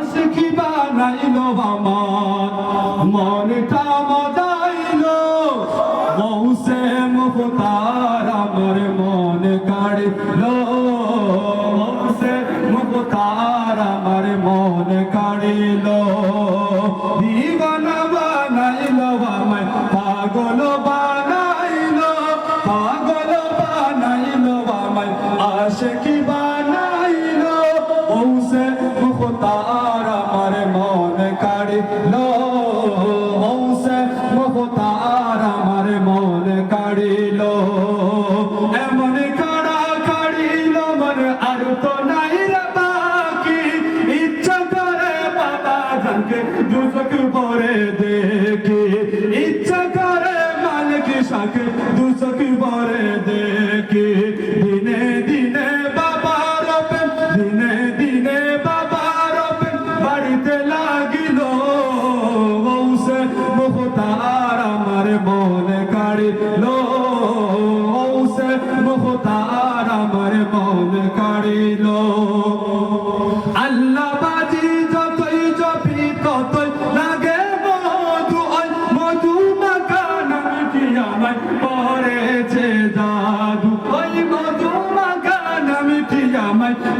আশিকি বানাইলো আমার? মনটা মজাইলো। মৌসে মুফতার আমার মন কাড়িলো। মৌসে মুফতার আমার মন কাড়িলো। দিবানা বানাইলো আমায়, পাগল বানাইলো। পাগল বানাইলো আমায় আশিকি জানকে দুজক পরে দেখি। ইচ্ছা করে মালিক শাকে দুজক পরে দেখি। দিনে দিনে বাবার দিনে দিনে বাবার বাড়িতে লাগিল মৌসে মুখতার আমার মনে কাড়িল মৌসে মুখতার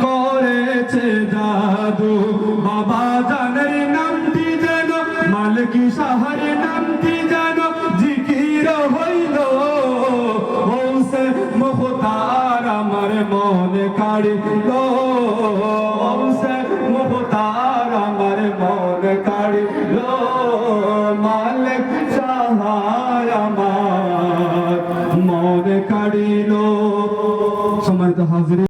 করেছে জাদু? বাবা জানের নামটি যেন, মালকি সাহার নামটি যেন জিকির হইল। মৌসে মুখতার আমার মনে কাড়িল। যাহার আমার মনে কাড়িল। সময় তো হাজির